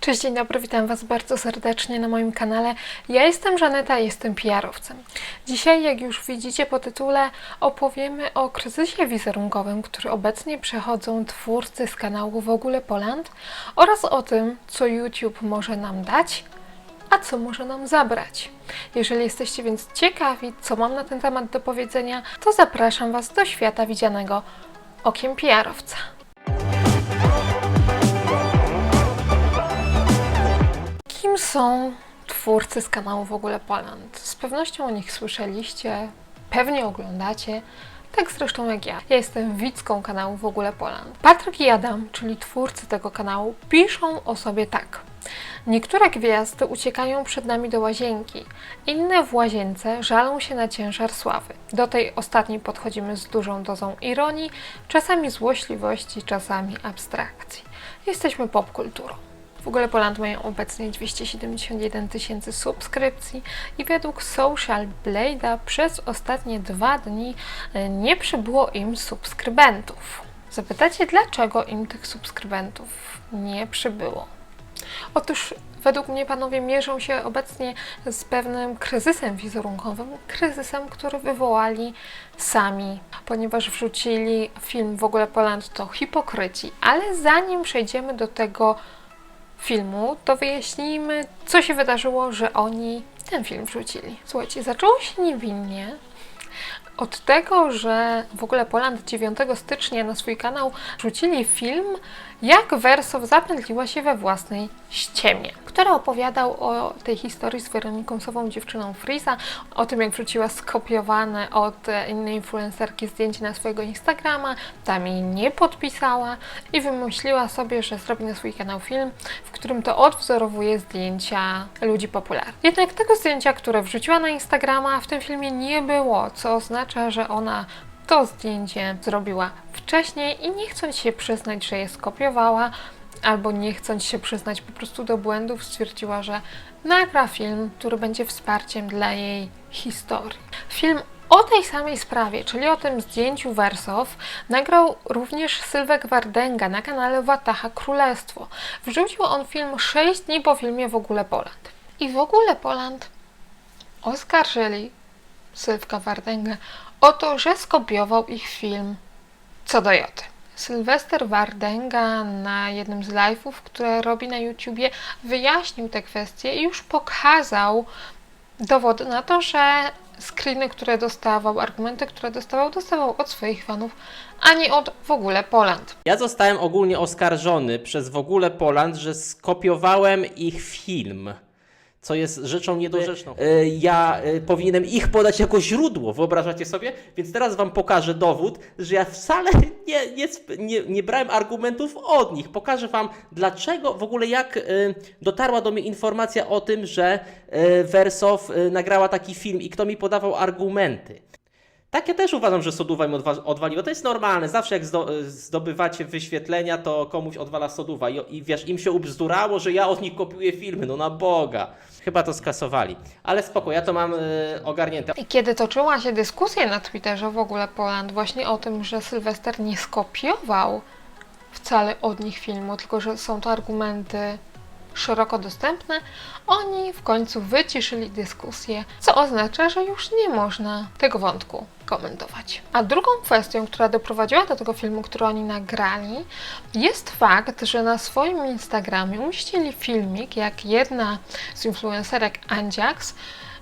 Cześć, dzień dobry, witam Was bardzo serdecznie na moim kanale. Ja jestem Żaneta, jestem PR-owcem. Dzisiaj, jak już widzicie po tytule, opowiemy o kryzysie wizerunkowym, który obecnie przechodzą twórcy z kanału W ogóle Poland oraz o tym, co YouTube może nam dać, a co może nam zabrać. Jeżeli jesteście więc ciekawi, co mam na ten temat do powiedzenia, to zapraszam Was do świata widzianego okiem PR-owca. Kim są twórcy z kanału W ogóle Poland? Z pewnością o nich słyszeliście, pewnie oglądacie, tak zresztą jak ja. Ja jestem widzką kanału W ogóle Poland. Patryk i Adam, czyli twórcy tego kanału, piszą o sobie tak. Niektóre gwiazdy uciekają przed nami do łazienki, inne w łazience żalą się na ciężar sławy. Do tej ostatniej podchodzimy z dużą dozą ironii, czasami złośliwości, czasami abstrakcji. Jesteśmy popkulturą. W ogóle Poland mają obecnie 271 tysięcy subskrypcji i według Social Blade'a przez ostatnie dwa dni e, nie przybyło im subskrybentów. Zapytacie, dlaczego im tych subskrybentów nie przybyło? Otóż według mnie panowie mierzą się obecnie z pewnym kryzysem wizerunkowym, kryzysem, który wywołali sami, ponieważ wrzucili film w ogóle Poland to hipokryci. Ale zanim przejdziemy do tego filmu, to wyjaśnijmy, co się wydarzyło, że oni ten film wrzucili. Słuchajcie, zaczęło się niewinnie. Od tego, że w ogóle Poland 9 stycznia na swój kanał wrzucili film, jak Wersow zapętliła się we własnej ściemie, który opowiadał o tej historii z Weroniką Sową, dziewczyną Frisa, o tym jak wrzuciła skopiowane od e, innej influencerki zdjęcie na swojego Instagrama, tam jej nie podpisała i wymyśliła sobie, że zrobi na swój kanał film, w którym to odwzorowuje zdjęcia ludzi popularnych. Jednak tego zdjęcia, które wrzuciła na Instagrama, w tym filmie nie było, co oznacza, że ona to zdjęcie zrobiła wcześniej i nie chcąc się przyznać, że je skopiowała, albo nie chcąc się przyznać po prostu do błędów, stwierdziła, że nagra film, który będzie wsparciem dla jej historii. Film o tej samej sprawie, czyli o tym zdjęciu Wersow, nagrał również Sylwek Wardenga na kanale Wataha Królestwo. Wrzucił on film 6 dni po filmie W ogóle Poland. I w ogóle Poland oskarżyli Sylwka Wardęgę o to, że skopiował ich film co do Joty. Sylwester Wardęga na jednym z live'ów, które robi na YouTubie, wyjaśnił te kwestie i już pokazał dowody na to, że screeny, które dostawał, argumenty, które dostawał, dostawał od swoich fanów, a nie od w ogóle Poland. Ja zostałem ogólnie oskarżony przez w ogóle Poland, że skopiowałem ich film. Co jest rzeczą niedorzeczną. E, Ja e, powinienem ich podać jako źródło, wyobrażacie sobie? Więc teraz wam pokażę dowód, że ja wcale nie, nie, nie, nie brałem argumentów od nich. Pokażę wam, dlaczego, w ogóle jak e, dotarła do mnie informacja o tym, że Wersow nagrała taki film i kto mi podawał argumenty. Tak, ja też uważam, że soduwa im odwa- odwaliło. To jest normalne. Zawsze jak zdo- zdobywacie wyświetlenia, to komuś odwala soduwa. I, I wiesz, im się ubzdurało, że ja od nich kopiuję filmy. No na Boga. Chyba to skasowali. Ale spoko, ja to mam y, ogarnięte. I kiedy toczyła się dyskusja na Twitterze w ogóle Poland właśnie o tym, że Sylwester nie skopiował wcale od nich filmu, tylko że są to argumenty szeroko dostępne, oni w końcu wyciszyli dyskusję, co oznacza, że już nie można tego wątku komentować. A drugą kwestią, która doprowadziła do tego filmu, który oni nagrali, jest fakt, że na swoim Instagramie umieścili filmik, jak jedna z influencerek Andziaks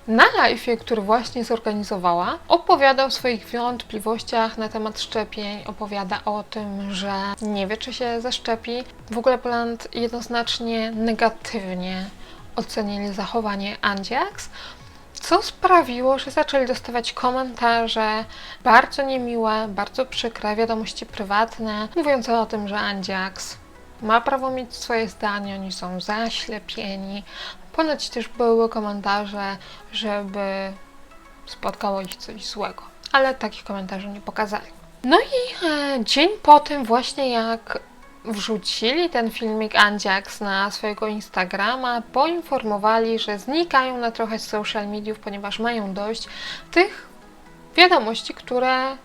na live, który właśnie zorganizowała, opowiada o swoich wątpliwościach na temat szczepień, opowiada o tym, że nie wie, czy się zaszczepi. W ogóle Poland jednoznacznie negatywnie ocenili zachowanie Andziaks, co sprawiło, że zaczęli dostawać komentarze bardzo niemiłe, bardzo przykre, wiadomości prywatne, mówiące o tym, że Andziaks ma prawo mieć swoje zdanie, oni są zaślepieni. Ponoć też były komentarze, żeby spotkało ich coś złego, ale takich komentarzy nie pokazali. No i e, dzień po tym właśnie jak wrzucili ten filmik Andziaks na swojego Instagrama, poinformowali, że znikają na trochę z social mediów, ponieważ mają dość tych wiadomości, które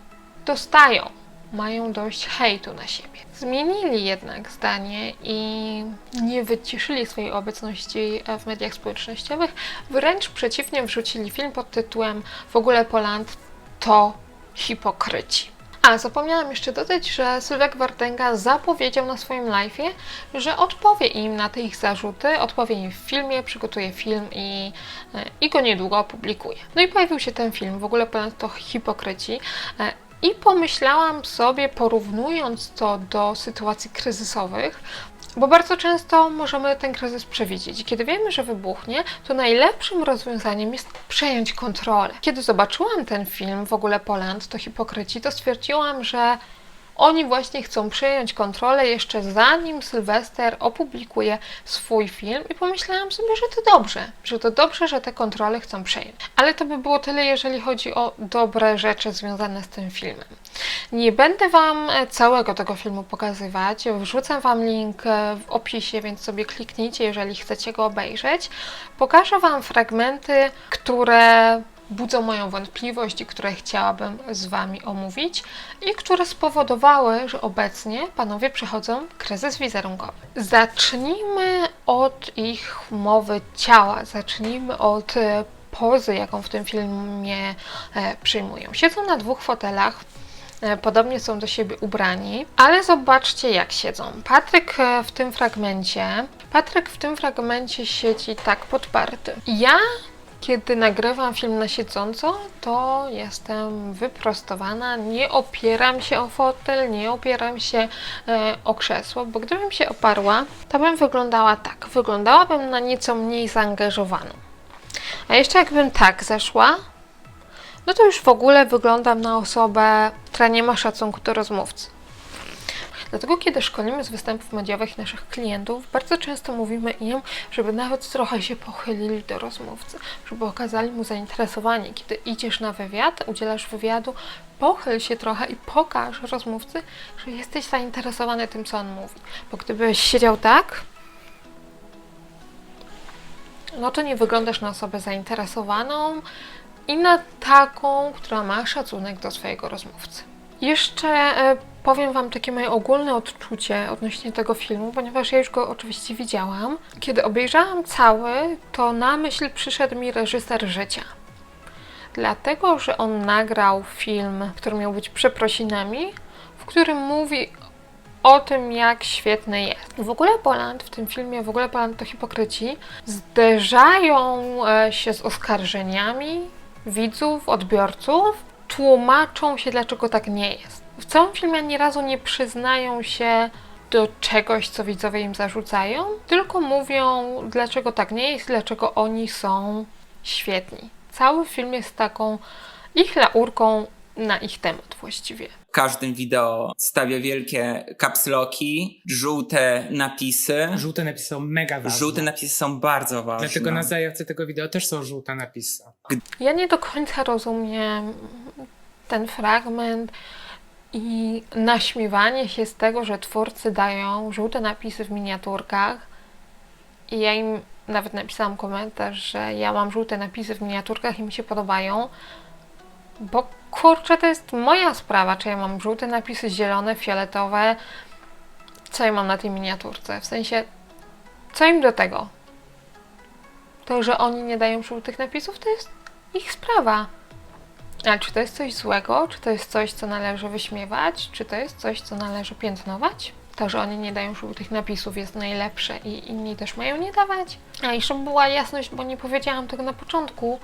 dostają mają dość hejtu na siebie. Zmienili jednak zdanie i nie wyciszyli swojej obecności w mediach społecznościowych, wręcz przeciwnie wrzucili film pod tytułem W ogóle Poland to hipokryci. A, zapomniałam jeszcze dodać, że Sylwek Wartęga zapowiedział na swoim live'ie, że odpowie im na te ich zarzuty, odpowie im w filmie, przygotuje film i, e, i go niedługo opublikuje. No i pojawił się ten film, w ogóle ponad to hipokryci. I pomyślałam sobie, porównując to do sytuacji kryzysowych, bo bardzo często możemy ten kryzys przewidzieć. Kiedy wiemy, że wybuchnie, to najlepszym rozwiązaniem jest przejąć kontrolę. Kiedy zobaczyłam ten film, w ogóle Poland, to hipokryci, to stwierdziłam, że oni właśnie chcą przejąć kontrolę jeszcze zanim Sylwester opublikuje swój film i pomyślałam sobie, że to dobrze, że to dobrze, że te kontrole chcą przejąć. Ale to by było tyle, jeżeli chodzi o dobre rzeczy związane z tym filmem. Nie będę Wam e, całego tego filmu pokazywać. Wrzucę Wam link e, w opisie, więc sobie kliknijcie, jeżeli chcecie go obejrzeć. Pokażę Wam fragmenty, które budzą moją wątpliwość i które chciałabym z Wami omówić i które spowodowały, że obecnie panowie przechodzą kryzys wizerunkowy. Zacznijmy od ich mowy ciała, zacznijmy od e, pozy, jaką w tym filmie e, przyjmują. Siedzą na dwóch fotelach, e, podobnie są do siebie ubrani, ale zobaczcie jak siedzą. Patryk w tym fragmencie, Patryk w tym fragmencie siedzi tak podparty. Ja kiedy nagrywam film na siedząco, to jestem wyprostowana, nie opieram się o fotel, nie opieram się e, o krzesło, bo gdybym się oparła, to bym wyglądała tak. Wyglądałabym na nieco mniej zaangażowaną. A jeszcze jakbym tak zeszła, no to już w ogóle wyglądam na osobę, która nie ma szacunku do rozmówcy. Dlatego, kiedy szkolimy z występów mediowych naszych klientów, bardzo często mówimy im, żeby nawet trochę się pochylili do rozmówcy, żeby okazali mu zainteresowanie. Kiedy idziesz na wywiad, udzielasz wywiadu, pochyl się trochę i pokaż rozmówcy, że jesteś zainteresowany tym, co on mówi. Bo gdybyś siedział tak, no to nie wyglądasz na osobę zainteresowaną i na taką, która ma szacunek do swojego rozmówcy. Jeszcze e, powiem Wam takie moje ogólne odczucie odnośnie tego filmu, ponieważ ja już go oczywiście widziałam. Kiedy obejrzałam cały, to na myśl przyszedł mi reżyser życia. Dlatego, że on nagrał film, który miał być przeprosinami, w którym mówi o tym, jak świetny jest. W ogóle Poland w tym filmie, w ogóle Poland to hipokryci, zderzają e, się z oskarżeniami widzów, odbiorców, tłumaczą się, dlaczego tak nie jest. W całym filmie ani razu nie przyznają się do czegoś, co widzowie im zarzucają, tylko mówią, dlaczego tak nie jest, dlaczego oni są świetni. Cały film jest taką ich laurką na ich temat właściwie. W każdym wideo stawia wielkie kapsloki, żółte napisy. Żółte napisy są mega ważne. Żółte napisy są bardzo ważne. Dlatego na zajawce tego wideo też są żółte napisy. Ja nie do końca rozumiem ten fragment i naśmiewanie się z tego, że twórcy dają żółte napisy w miniaturkach. I ja im nawet napisałam komentarz, że ja mam żółte napisy w miniaturkach i mi się podobają. Bo kurczę, to jest moja sprawa, czy ja mam żółte napisy, zielone, fioletowe. Co ja mam na tej miniaturce? W sensie, co im do tego? To, że oni nie dają żółtych napisów, to jest ich sprawa. Ale czy to jest coś złego? Czy to jest coś, co należy wyśmiewać? Czy to jest coś, co należy piętnować? To, że oni nie dają żółtych napisów jest najlepsze i inni też mają nie dawać. A i żeby była jasność, bo nie powiedziałam tego na początku,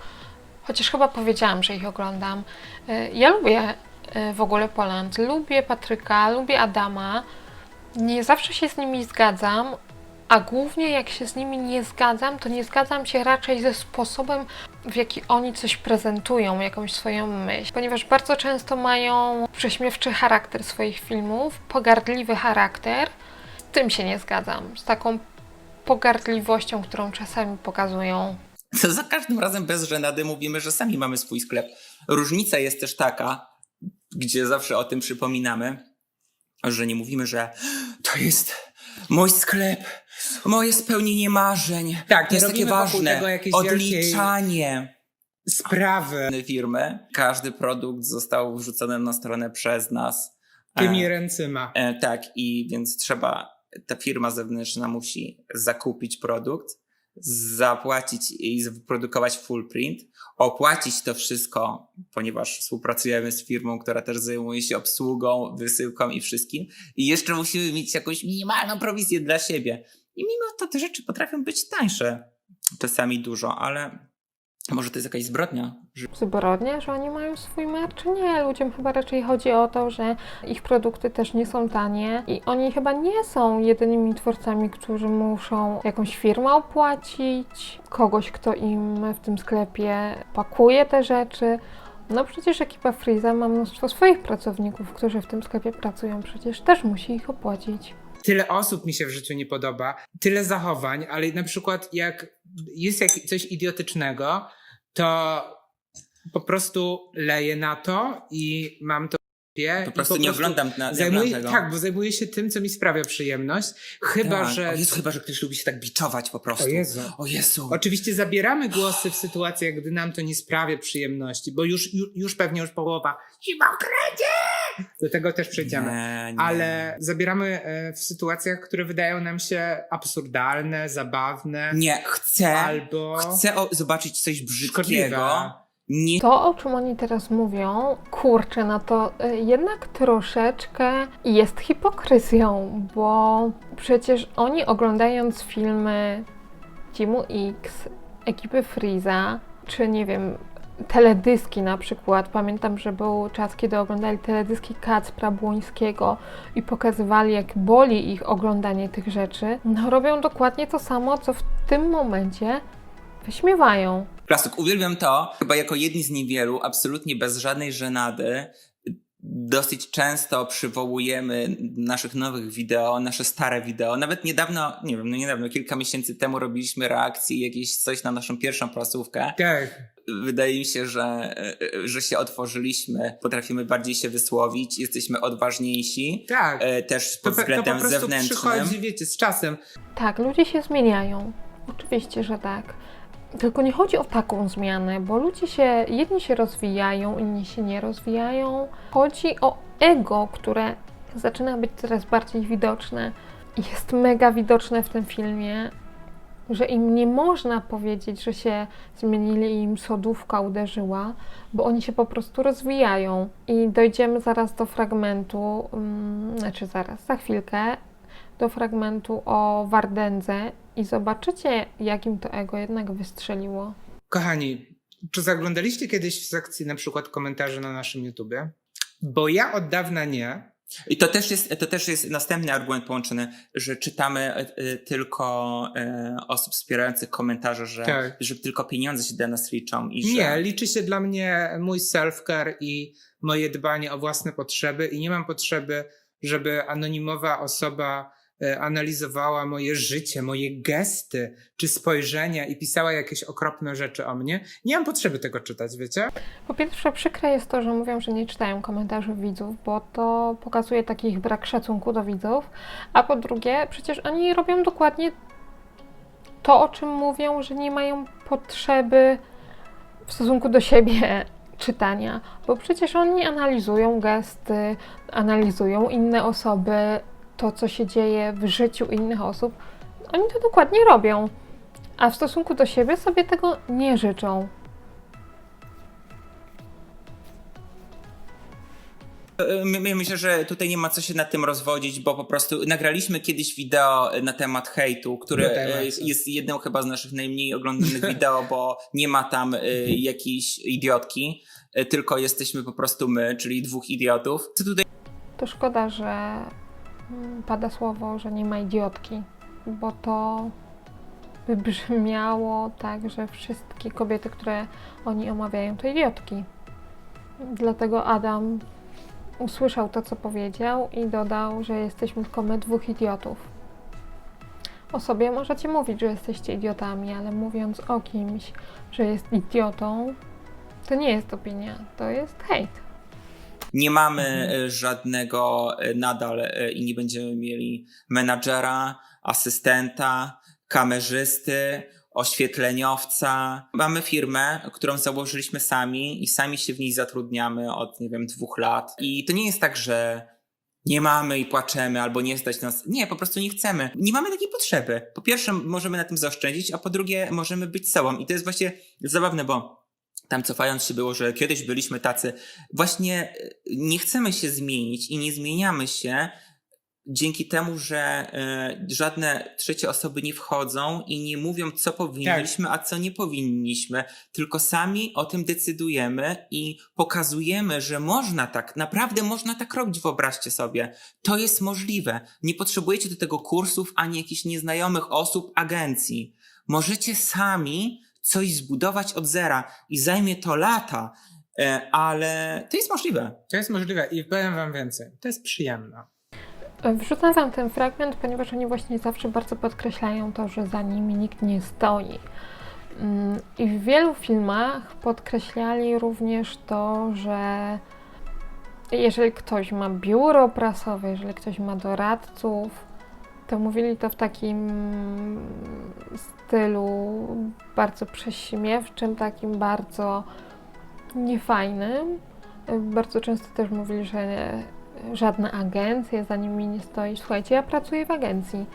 chociaż chyba powiedziałam, że ich oglądam. Y, Ja lubię y, w ogóle Poland, lubię Patryka, lubię Adama. Nie zawsze się z nimi zgadzam, a głównie jak się z nimi nie zgadzam, to nie zgadzam się raczej ze sposobem, w jaki oni coś prezentują, jakąś swoją myśl. Ponieważ bardzo często mają prześmiewczy charakter swoich filmów, pogardliwy charakter. Z tym się nie zgadzam. Z taką pogardliwością, którą czasami pokazują. To za każdym razem bez żenady mówimy, że sami mamy swój sklep. Różnica jest też taka, gdzie zawsze o tym przypominamy, że nie mówimy, że to jest mój sklep, moje spełnienie marzeń. Tak, to jest takie robimy wokół ważne. tego jakiejś Odliczanie. Sprawy. firmy. Każdy produkt został wrzucony na stronę przez nas. Tymi E, ręcyma. E, tak, i więc trzeba, ta firma zewnętrzna musi zakupić produkt, zapłacić i wyprodukować full print, opłacić to wszystko, ponieważ współpracujemy z firmą, która też zajmuje się obsługą, wysyłką i wszystkim, i jeszcze musimy mieć jakąś minimalną prowizję dla siebie. I mimo to te rzeczy potrafią być tańsze, czasami dużo, ale może to jest jakaś zbrodnia, że Zbrodnia, że oni mają swój merch? Nie, ludziom chyba raczej chodzi o to, że ich produkty też nie są tanie i oni chyba nie są jedynymi twórcami, którzy muszą jakąś firmę opłacić, kogoś, kto im w tym sklepie pakuje te rzeczy. No przecież ekipa Freeza ma mnóstwo swoich pracowników, którzy w tym sklepie pracują, przecież też musi ich opłacić. Tyle osób mi się w życiu nie podoba, tyle zachowań, ale na przykład jak jest jak coś idiotycznego, to po prostu leję na to i mam to w dupie po i prostu nie oglądam, na, nie Zajmuję, oglądam tak, bo zajmuję się tym, co mi sprawia przyjemność. Chyba, Tak. że. O Jezu, chyba, że ktoś lubi się tak biczować po prostu. O Jezu. O Jezu. Oczywiście zabieramy głosy w sytuacjach, gdy nam to nie sprawia przyjemności, bo już, już, już pewnie już połowa hipokrycie! Do tego też przejdziemy. Nie, nie. Ale zabieramy e, w sytuacjach, które wydają nam się absurdalne, zabawne, Nie, chcę, albo chcę zobaczyć coś brzydkiego. szkodliwe. Nie To, o czym oni teraz mówią, kurczę, no to y, jednak troszeczkę jest hipokryzją, bo przecież oni oglądając filmy Teamu X, ekipy Freeza, czy nie wiem, teledyski na przykład. Pamiętam, że był czas, kiedy oglądali teledyski Kacpra Błońskiego i pokazywali, jak boli ich oglądanie tych rzeczy. No, robią dokładnie to samo, co w tym momencie wyśmiewają. Plastik, uwielbiam to, chyba jako jedni z niewielu, absolutnie bez żadnej żenady, dosyć często przywołujemy naszych nowych wideo, nasze stare wideo. Nawet niedawno, nie wiem, no niedawno, kilka miesięcy temu robiliśmy reakcję jakieś coś na naszą pierwszą prasówkę. Tak. Wydaje mi się, że, że się otworzyliśmy, potrafimy bardziej się wysłowić, jesteśmy odważniejsi, Tak. e, też To, pod pe- to po względem prostu zewnętrznym. przychodzi, wiecie, z czasem. Tak, ludzie się zmieniają. Oczywiście, że tak. Tylko nie chodzi o taką zmianę, bo ludzie się, jedni się rozwijają, inni się nie rozwijają. Chodzi o ego, które zaczyna być coraz bardziej widoczne. Jest mega widoczne w tym filmie, że im nie można powiedzieć, że się zmienili i im sodówka uderzyła, bo oni się po prostu rozwijają. I dojdziemy zaraz do fragmentu, mm, znaczy zaraz, za chwilkę, do fragmentu o Wardędze i zobaczycie, jakim to ego jednak wystrzeliło. Kochani, czy zaglądaliście kiedyś w sekcji na przykład komentarzy na naszym YouTubie? Bo ja od dawna nie. I to też, jest, to też jest następny argument połączony, że czytamy e, e, tylko e, osób wspierających komentarze, że, Tak. że tylko pieniądze się dla nas liczą i że... Nie, liczy się dla mnie mój self-care i moje dbanie o własne potrzeby i nie mam potrzeby, żeby anonimowa osoba analizowała moje życie, moje gesty czy spojrzenia i pisała jakieś okropne rzeczy o mnie. Nie mam potrzeby tego czytać, wiecie? Po pierwsze, przykre jest to, że mówią, że nie czytają komentarzy widzów, bo to pokazuje taki ich brak szacunku do widzów. A po drugie, przecież oni robią dokładnie to, o czym mówią, że nie mają potrzeby w stosunku do siebie czytania, bo przecież oni analizują gesty, analizują inne osoby, to, co się dzieje w życiu innych osób. Oni to dokładnie robią, a w stosunku do siebie sobie tego nie życzą. My, my myślę, że tutaj nie ma co się nad tym rozwodzić, bo po prostu nagraliśmy kiedyś wideo na temat hejtu, które jest jedną chyba z naszych najmniej oglądanych wideo, bo nie ma tam e, jakiejś idiotki, e, tylko jesteśmy po prostu my, czyli dwóch idiotów. Co tutaj To szkoda, że pada słowo, że nie ma idiotki, bo to by brzmiało tak, że wszystkie kobiety, które oni omawiają, to idiotki. Dlatego Adam usłyszał to, co powiedział i dodał, że jesteśmy tylko my dwóch idiotów. O sobie możecie mówić, że jesteście idiotami, ale mówiąc o kimś, że jest idiotą, to nie jest opinia, to jest hejt. Nie mamy e, żadnego e, nadal e, i nie będziemy mieli menadżera, asystenta, kamerzysty, oświetleniowca. Mamy firmę, którą założyliśmy sami i sami się w niej zatrudniamy od, nie wiem, dwóch lat. I to nie jest tak, że nie mamy i płaczemy, albo nie stać nas. Nie, po prostu nie chcemy. Nie mamy takiej potrzeby. Po pierwsze, możemy na tym zaoszczędzić, a po drugie, możemy być sobą. I to jest właśnie zabawne, bo tam cofając się było, że kiedyś byliśmy tacy. Właśnie e, nie chcemy się zmienić i nie zmieniamy się dzięki temu, że e, żadne trzecie osoby nie wchodzą i nie mówią, co powinniśmy, a co nie powinniśmy, tylko sami o tym decydujemy i pokazujemy, że można tak, naprawdę można tak robić, wyobraźcie sobie. To jest możliwe. Nie potrzebujecie do tego kursów ani jakichś nieznajomych osób, agencji. Możecie sami coś zbudować od zera i zajmie to lata, e, ale to jest możliwe. To jest możliwe i powiem wam więcej. To jest przyjemne. Wrzucam wam ten fragment, ponieważ oni właśnie zawsze bardzo podkreślają to, że za nimi nikt nie stoi. Mm, I w wielu filmach podkreślali również to, że jeżeli ktoś ma biuro prasowe, jeżeli ktoś ma doradców, to mówili to w takim stylu bardzo prześmiewczym, takim bardzo niefajnym. Bardzo często też mówili, że żadna agencja za nimi nie stoi. Słuchajcie, ja pracuję w agencji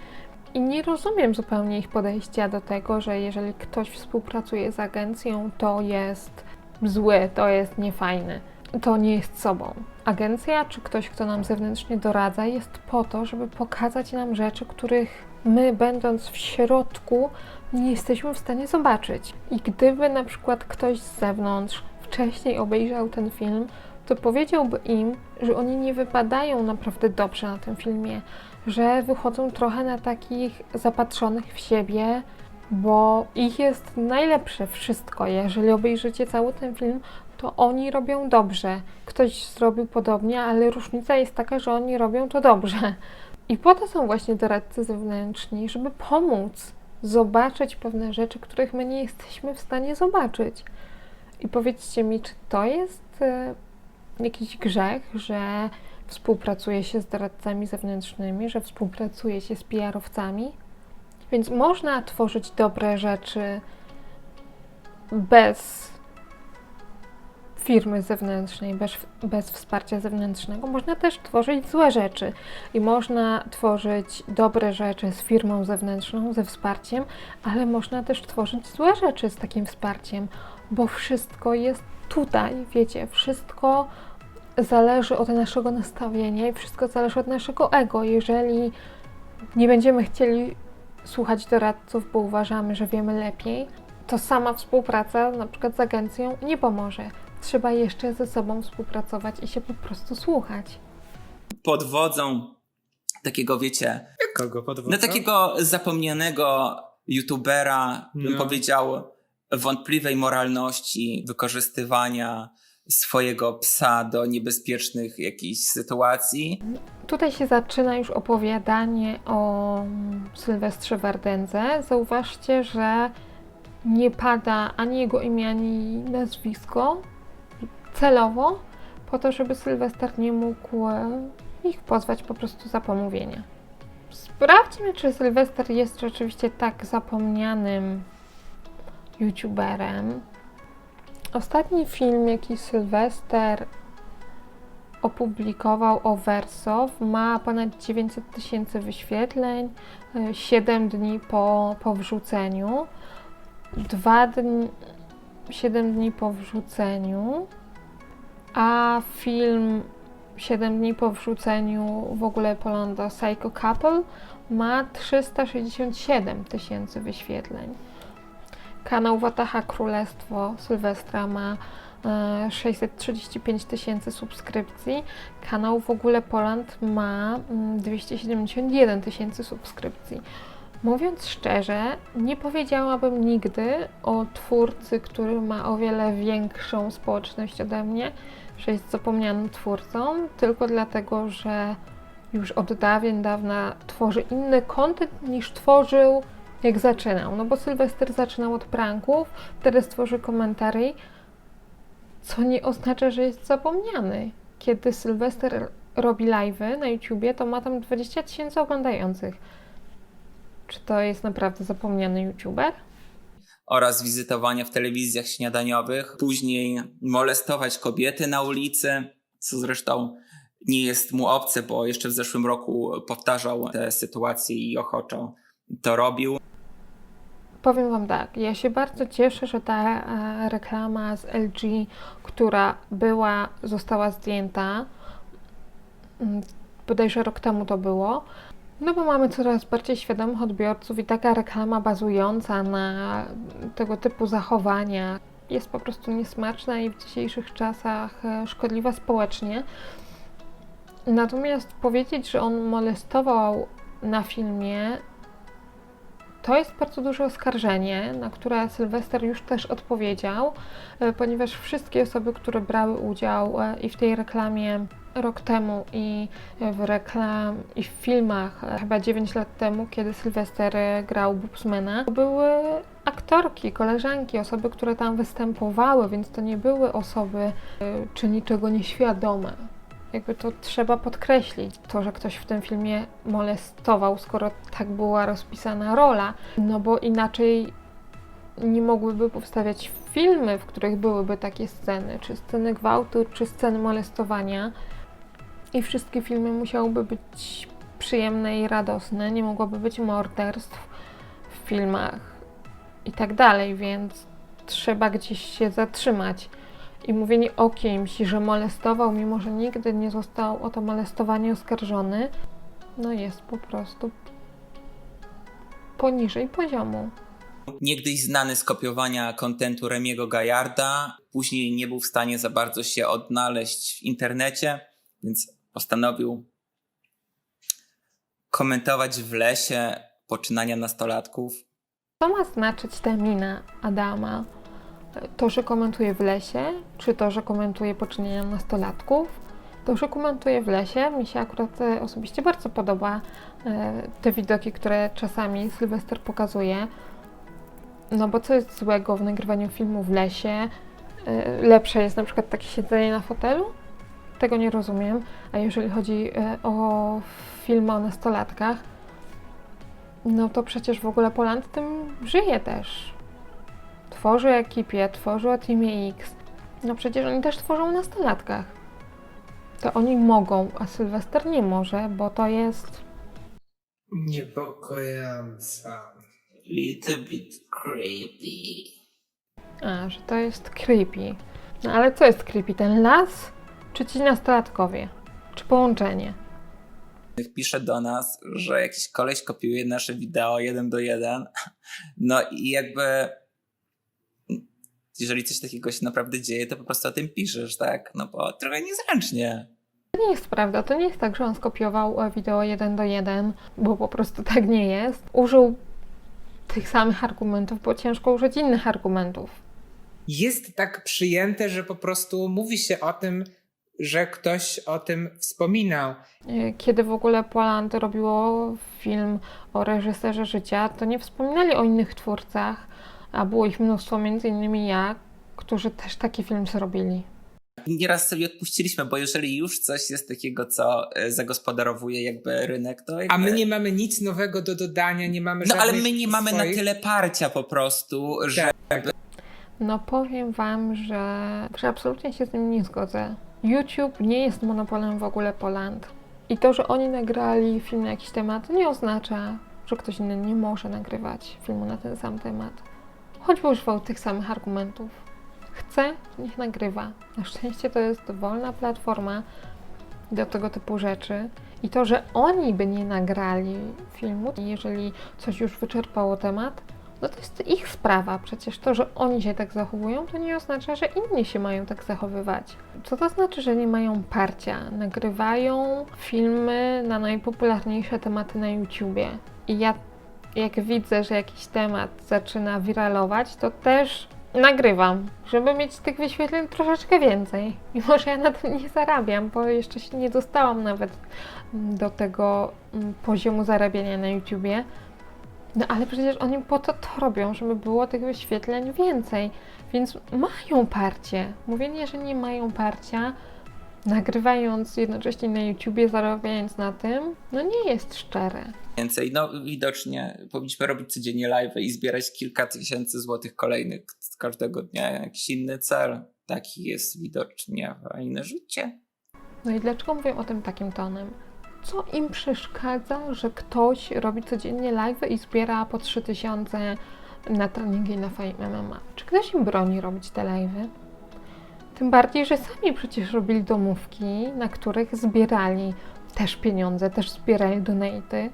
i nie rozumiem zupełnie ich podejścia do tego, że jeżeli ktoś współpracuje z agencją, to jest zły, to jest niefajny, to nie jest sobą. Agencja czy ktoś, kto nam zewnętrznie doradza, jest po to, żeby pokazać nam rzeczy, których my, będąc w środku, nie jesteśmy w stanie zobaczyć. I gdyby na przykład ktoś z zewnątrz wcześniej obejrzał ten film, to powiedziałby im, że oni nie wypadają naprawdę dobrze na tym filmie, że wychodzą trochę na takich zapatrzonych w siebie, bo ich jest najlepsze wszystko. Jeżeli obejrzycie cały ten film, to oni robią dobrze. Ktoś zrobił podobnie, ale różnica jest taka, że oni robią to dobrze. I po to są właśnie doradcy zewnętrzni, żeby pomóc zobaczyć pewne rzeczy, których my nie jesteśmy w stanie zobaczyć. I powiedzcie mi, czy to jest e, jakiś grzech, że współpracuje się z doradcami zewnętrznymi, że współpracuje się z PR-owcami. Więc można tworzyć dobre rzeczy bez firmy zewnętrznej, bez, bez wsparcia zewnętrznego. Można też tworzyć złe rzeczy i można tworzyć dobre rzeczy z firmą zewnętrzną, ze wsparciem, ale można też tworzyć złe rzeczy z takim wsparciem, bo wszystko jest tutaj, wiecie, wszystko zależy od naszego nastawienia i wszystko zależy od naszego ego. Jeżeli nie będziemy chcieli słuchać doradców, bo uważamy, że wiemy lepiej, to sama współpraca, na przykład z agencją, nie pomoże. Trzeba jeszcze ze sobą współpracować i się po prostu słuchać. Pod wodzą takiego, wiecie, Kogo podwójnie? no takiego zapomnianego youtubera, bym No. powiedział, wątpliwej moralności, wykorzystywania swojego psa do niebezpiecznych jakichś sytuacji. Tutaj się zaczyna już opowiadanie o Sylwestrze Wardędze. Zauważcie, że nie pada ani jego imię, ani nazwisko celowo, po to, żeby Sylwester nie mógł e, ich pozwać po prostu za pomówienie. Sprawdźmy, czy Sylwester jest rzeczywiście tak zapomnianym youtuberem. Ostatni film, jaki Sylwester opublikował o Wersow, ma ponad 900 tysięcy wyświetleń, 7 dni po, po wrzuceniu. 2 dni, 7 dni po wrzuceniu, a film 7 dni po wrzuceniu w ogóle Polando Psycho Couple ma 367 tysięcy wyświetleń. Kanał Wataha Królestwo Sylwestra ma e, 635 tysięcy subskrypcji. Kanał w ogóle Poland ma mm, 271 tysięcy subskrypcji. Mówiąc szczerze, nie powiedziałabym nigdy o twórcy, który ma o wiele większą społeczność ode mnie, że jest zapomnianym twórcą, tylko dlatego, że już od dawien dawna tworzy inny content niż tworzył jak zaczynał. No bo Sylwester zaczynał od pranków, teraz tworzy komentary, co nie oznacza, że jest zapomniany. Kiedy Sylwester robi live'y na YouTubie, to ma tam 20 tysięcy oglądających. Czy to jest naprawdę zapomniany YouTuber? Oraz wizytowania w telewizjach śniadaniowych, później molestować kobiety na ulicy, co zresztą nie jest mu obce, bo jeszcze w zeszłym roku powtarzał te sytuacje i ochoczo to robił. Powiem Wam tak, ja się bardzo cieszę, że ta e, reklama z LG, która była, została zdjęta. Mm, Bodajże rok temu to było. No bo mamy coraz bardziej świadomych odbiorców i taka reklama bazująca na tego typu zachowania jest po prostu niesmaczna i w dzisiejszych czasach e, szkodliwa społecznie. Natomiast powiedzieć, że on molestował na filmie, to jest bardzo duże oskarżenie, na które Sylwester już też odpowiedział, e, ponieważ wszystkie osoby, które brały udział e, i w tej reklamie rok temu, i w reklam, i w filmach e, chyba 9 lat temu, kiedy Sylwester e, grał Bubsmana, były aktorki, koleżanki, osoby, które tam występowały, więc to nie były osoby e, czy niczego nieświadome. Jakby to trzeba podkreślić, to, że ktoś w tym filmie molestował, skoro tak była rozpisana rola, no bo inaczej nie mogłyby powstawiać filmy, w których byłyby takie sceny, czy sceny gwałtu, czy sceny molestowania. I wszystkie filmy musiałyby być przyjemne i radosne, nie mogłoby być morderstw w filmach i tak dalej, więc trzeba gdzieś się zatrzymać. I mówienie o kimś, że molestował, mimo że nigdy nie został o to molestowanie oskarżony, no jest po prostu poniżej poziomu. Niegdyś znany z kopiowania kontentu Remiego Gaillarda, później nie był w stanie za bardzo się odnaleźć w internecie, więc postanowił komentować w lesie poczynania nastolatków. Co ma znaczyć ta mina Adama? To, że komentuje w lesie, czy to, że komentuje poczynienia nastolatków? To, że komentuje w lesie, mi się akurat e, osobiście bardzo podoba e, te widoki, które czasami Sylwester pokazuje. No bo co jest złego w nagrywaniu filmu w lesie? E, Lepsze jest na przykład takie siedzenie na fotelu? Tego nie rozumiem. A jeżeli chodzi e, o filmy o nastolatkach, no to przecież w ogóle Poland tym żyje też. Tworzy ekipie, tworzy o Teamie X. No przecież oni też tworzą o nastolatkach. To oni mogą, a Sylwester nie może, bo to jest. Niepokojąca. Little bit creepy. A, że to jest creepy. No ale co jest creepy? Ten las? Czy ci nastolatkowie? Czy połączenie? Pisze do nas, że jakiś koleś kopiuje nasze wideo jeden do jeden. No i jakby jeżeli coś takiego się naprawdę dzieje, to po prostu o tym piszesz, tak? No bo trochę niezręcznie. To nie jest prawda. To nie jest tak, że on skopiował e, wideo jeden do jeden, bo po prostu tak nie jest. Użył tych samych argumentów, bo ciężko użyć innych argumentów. Jest tak przyjęte, że po prostu mówi się o tym, że ktoś o tym wspominał. E, Kiedy w ogóle Poland robiło film o reżyserze życia, to nie wspominali o innych twórcach, a było ich mnóstwo, między innymi ja, którzy też taki film zrobili. Nieraz sobie odpuściliśmy, bo jeżeli już coś jest takiego, co e, zagospodarowuje jakby rynek, to jakby... A my nie mamy nic nowego do dodania, nie mamy No ale my nie mamy na swoich- tyle parcia po prostu, że No powiem Wam, że, że absolutnie się z tym nie zgodzę. YouTube nie jest monopolem w ogóle Poland. I to, że oni nagrali film na jakiś temat, nie oznacza, że ktoś inny nie może nagrywać filmu na ten sam temat. Choćby używał tych samych argumentów. Chce, niech nagrywa. Na szczęście to jest wolna platforma do tego typu rzeczy. I to, że oni by nie nagrali filmu, jeżeli coś już wyczerpało temat, no to jest ich sprawa. Przecież to, że oni się tak zachowują, to nie oznacza, że inni się mają tak zachowywać. Co to znaczy, że nie mają parcia? Nagrywają filmy na najpopularniejsze tematy na YouTubie. I ja, jak widzę, że jakiś temat zaczyna wiralować, to też nagrywam, żeby mieć tych wyświetleń troszeczkę więcej. Mimo, że ja na tym nie zarabiam, bo jeszcze się nie dostałam nawet do tego mm, poziomu zarabiania na YouTubie. No ale przecież oni po to to robią, żeby było tych wyświetleń więcej, więc mają parcie. Mówienie, że nie mają parcia, nagrywając jednocześnie na YouTubie, zarabiając na tym, no nie jest szczere. więcej. No widocznie powinniśmy robić codziennie live i zbierać kilka tysięcy złotych kolejnych każdego dnia. Jakiś inny cel. Taki jest widocznie fajne życie. No i dlaczego mówię o tym takim tonem? Co im przeszkadza, że ktoś robi codziennie live i zbiera po 3000 na treningi na Fame MMA? Czy ktoś im broni robić te live'y? Tym bardziej, że sami przecież robili domówki, na których zbierali też pieniądze, też zbierali donaty.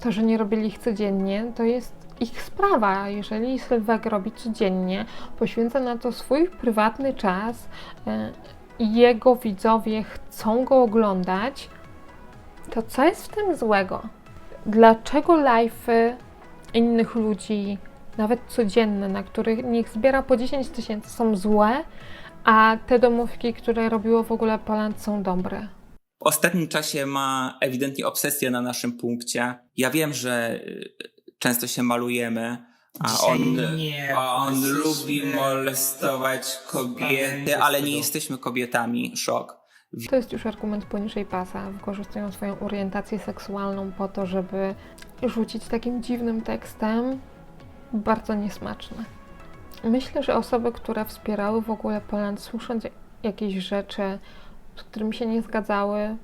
To, że nie robili ich codziennie, to jest ich sprawa. Jeżeli Sylwek robi codziennie, poświęca na to swój prywatny czas e, i jego widzowie chcą go oglądać, to co jest w tym złego? Dlaczego live'y innych ludzi, nawet codzienne, na których niech zbiera po 10 tysięcy, są złe, a te domówki, które robiło w ogóle Poland, są dobre? W ostatnim czasie ma ewidentnie obsesję na naszym punkcie. Ja wiem, że y, często się malujemy, a Dzisiaj on, nie. a on lubi molestować kobiety, ale nie jesteśmy kobietami. Szok. To jest już argument poniżej pasa. Wykorzystują swoją orientację seksualną po to, żeby rzucić takim dziwnym tekstem. Bardzo niesmaczne. Myślę, że osoby, które wspierały w ogóle Poland, słysząc jakieś rzeczy, z którymi się nie zgadzały,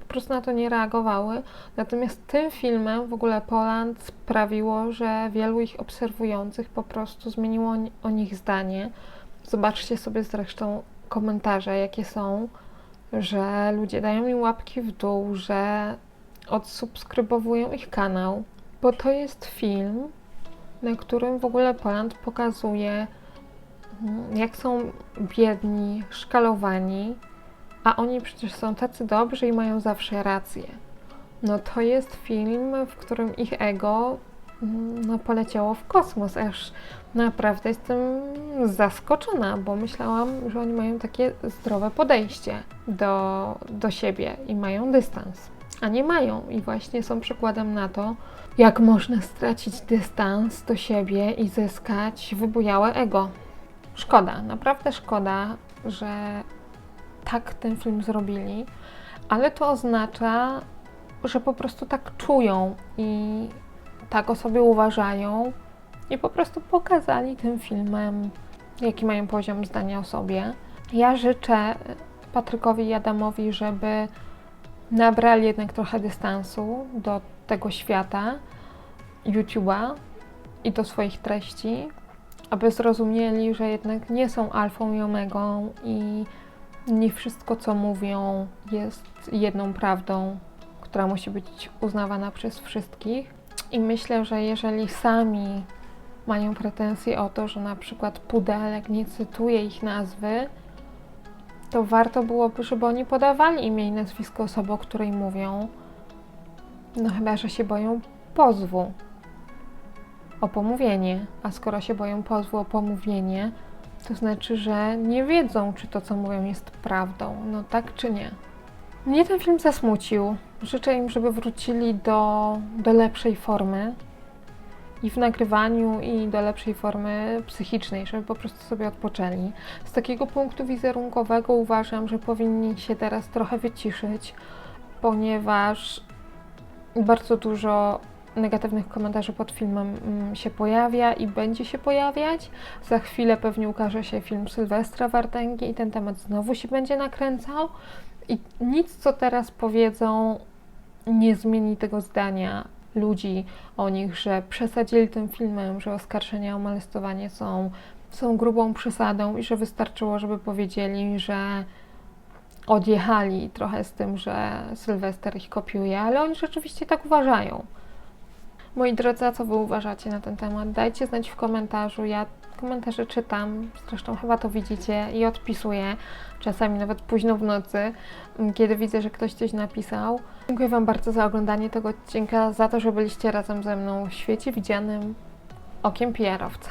po prostu na to nie reagowały. Natomiast tym filmem w ogóle Poland sprawiło, że wielu ich obserwujących po prostu zmieniło o- nich zdanie. Zobaczcie sobie zresztą komentarze, jakie są że ludzie dają mi łapki w dół, że odsubskrybowują ich kanał, bo to jest film, na którym w ogóle Poland pokazuje, mm, jak są biedni, szkalowani, a oni przecież są tacy dobrzy i mają zawsze rację. No to jest film, w którym ich ego no, poleciało w kosmos, aż naprawdę jestem zaskoczona, bo myślałam, że oni mają takie zdrowe podejście do, do siebie i mają dystans. A nie mają i właśnie są przykładem na to, jak można stracić dystans do siebie i zyskać wybujałe ego. Szkoda, naprawdę szkoda, że tak ten film zrobili, ale to oznacza, że po prostu tak czują i tak o sobie uważają i po prostu pokazali tym filmem, jaki mają poziom zdania o sobie. Ja życzę Patrykowi i Adamowi, żeby nabrali jednak trochę dystansu do tego świata YouTube'a i do swoich treści, aby zrozumieli, że jednak nie są alfą i omegą i nie wszystko, co mówią, jest jedną prawdą, która musi być uznawana przez wszystkich. I myślę, że jeżeli sami mają pretensje o to, że na przykład Pudelek nie cytuje ich nazwy, to warto byłoby, żeby oni podawali imię i nazwisko osoby, o której mówią. No chyba, że się boją pozwu o pomówienie. A skoro się boją pozwu o pomówienie, to znaczy, że nie wiedzą, czy to, co mówią, jest prawdą. No tak czy nie? Mnie ten film zasmucił. Życzę im, żeby wrócili do, do lepszej formy i w nagrywaniu, i do lepszej formy psychicznej, żeby po prostu sobie odpoczęli. Z takiego punktu wizerunkowego uważam, że powinni się teraz trochę wyciszyć, ponieważ bardzo dużo negatywnych komentarzy pod filmem mm, się pojawia i będzie się pojawiać. Za chwilę pewnie ukaże się film Sylwestra Wardęgi i ten temat znowu się będzie nakręcał. I nic, co teraz powiedzą, nie zmieni tego zdania ludzi o nich, że przesadzili tym filmem, że oskarżenia o molestowanie są, są grubą przesadą i że wystarczyło, żeby powiedzieli, że odjechali trochę z tym, że Sylwester ich kopiuje, ale oni rzeczywiście tak uważają. Moi drodzy, a co Wy uważacie na ten temat? Dajcie znać w komentarzu. Ja komentarze czytam, zresztą chyba to widzicie i odpisuję, czasami nawet późno w nocy, m, kiedy widzę, że ktoś coś napisał. Dziękuję Wam bardzo za oglądanie tego odcinka, za to, że byliście razem ze mną w świecie widzianym okiem PR-owca.